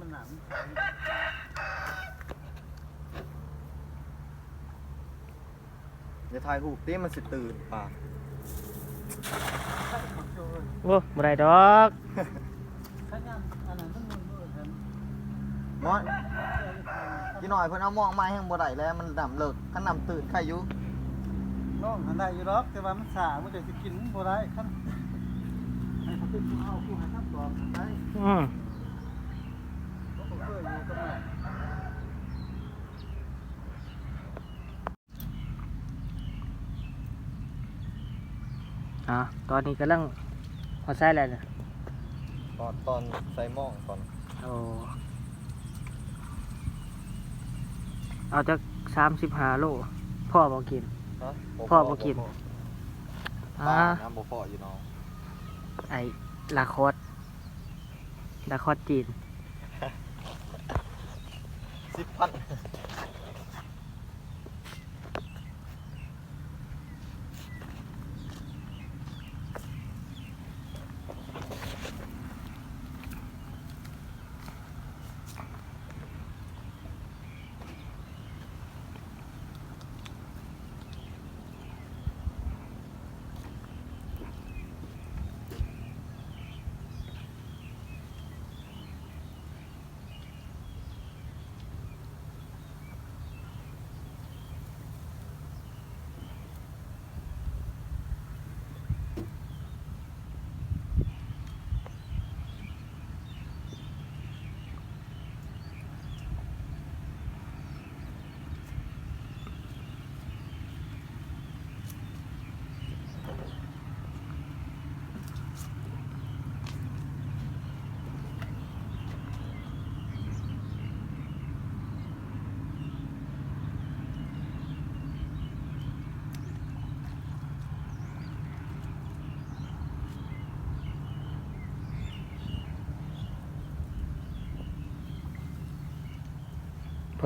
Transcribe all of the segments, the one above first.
มันหนามอย่าถ่ายรูปติมันสิตื่นป่าโอ้บ่ได้ดอกถ้าน้ำอันนั้นมันมันมันมันมอนกี่หน่อยเพิ่นเอามองไม้ให้บ่ได้แล้วมันดำเลิกคันนำตื่นใครอยู่น้องอันใดอยู่หรอกแต่ว่ามันสามันจะสิกินบ่ได้ขั้นให้เขาเป็นผู้เอาผู้ให้ทับตัวได้อืมก็เคย อยู่กับมันอะตอนนี้กำลังพอใส่แล้วน่ะตอนตอนใส่หม้องตอนโอ้เอาจาก35โลพ่อบ่กิน ฮะพ่อบ่กินป้าอ่าน้ำบ่พออยู่น้องไอ้ลาคอสลาคอสจีน สิบพัน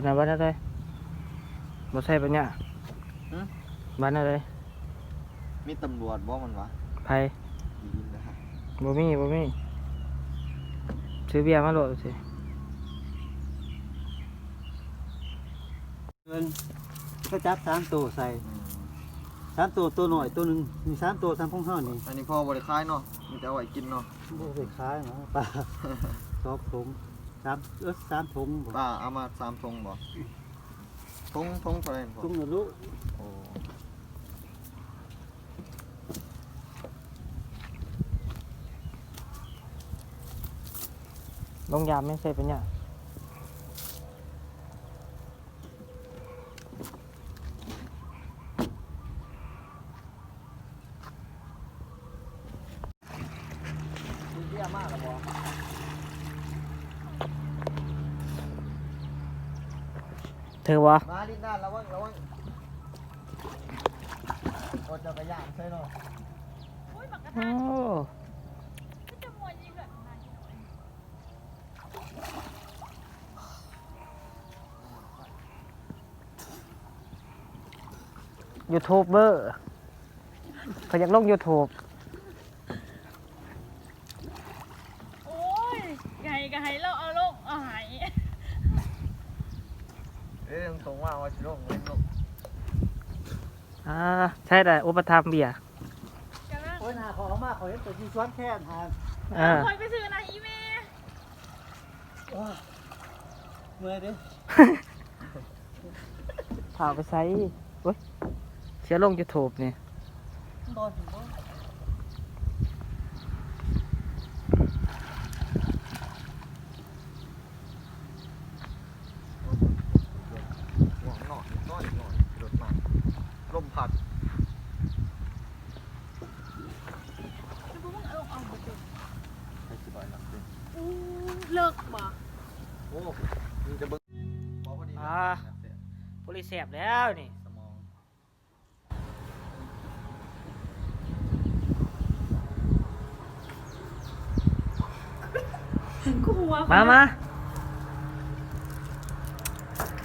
พนน่ะบ้านอะไรบ่ใช่ปะเนี่ยหึ บ้านอะไรมีตำรวจบ่มันวะไผดีนะฮะบ่มีบ่มีซื้อเบียร์มาโหลดสิเงินก็จับสามตัวใส่สามตัวตัวหน่อยตัวหนึ่งมีสามตัวสามพงห้านี่อันนี้พ่อบริคายเนาะมีแต่เอาไว้กินเนาะโอ้ไปขายเนาะปลาสองถุง สามเออสามถุงบ่ป้าเอามาสามทงบ่ทงทงเท่าไหร่พ่อถุงละลูกโอ้ลงยามไม่ใช่ปะเนี่ยมีเบี้ยมากแล้วบ่ เธอวะมาลิ้นด้านระวังระวังโอ้จักรยานใช่เนาะโอ้จะมวยยิงแบบนั้นยูทูบเบอร์เขาอยากลงยูทูบโอ้ยไงก็ให้เราเอาลงเอาหาย เอ้ยตรงว่าว่าสิลงเล่นลงอ่าใช่แต่อุปธรรมภ์เบียร์กำลังโอ้ยหาของมากขอเห็นตัวที่ซ้อนแค่นหาอ่า คอยไปซื้อนะอีเมโอ้ยเมื่อยเดิพาไปใช้โอ้ยเสียลงยูทูบนี่ตอนถึงบ่ห่วงหนอนน้อยหนอนรถมาลมพัด แล้วพวกมึงเอาลงเอาหมดเลย ใครสิบายหลังเป็น อู้ เลิกบ่โอ้มึงจะเบิ่งบอกพอดีอ่า บริเสบแล้วนี่สมองกูหัวมามา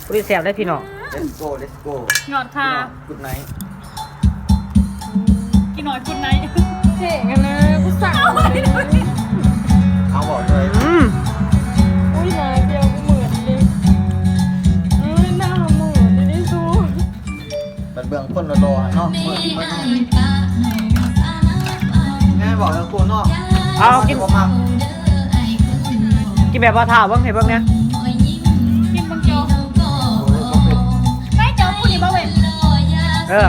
บริเสบได้พี่น้องเลสโก้ let's go หยอดคากุดไนท์กินหน่อยกุนไหนเท่กันนะกูสั่งเลยเอาบอกเล เบื้องคนละโลเนาะเบิ่งเบิ่งแม่บอกแล้วกูเนาะเอากินบ่มักกินแบบว่าถามว่าไงบ้างเนี่ยกินบังโจไม่เจอผู้หญิงบ้าเว้ยเออ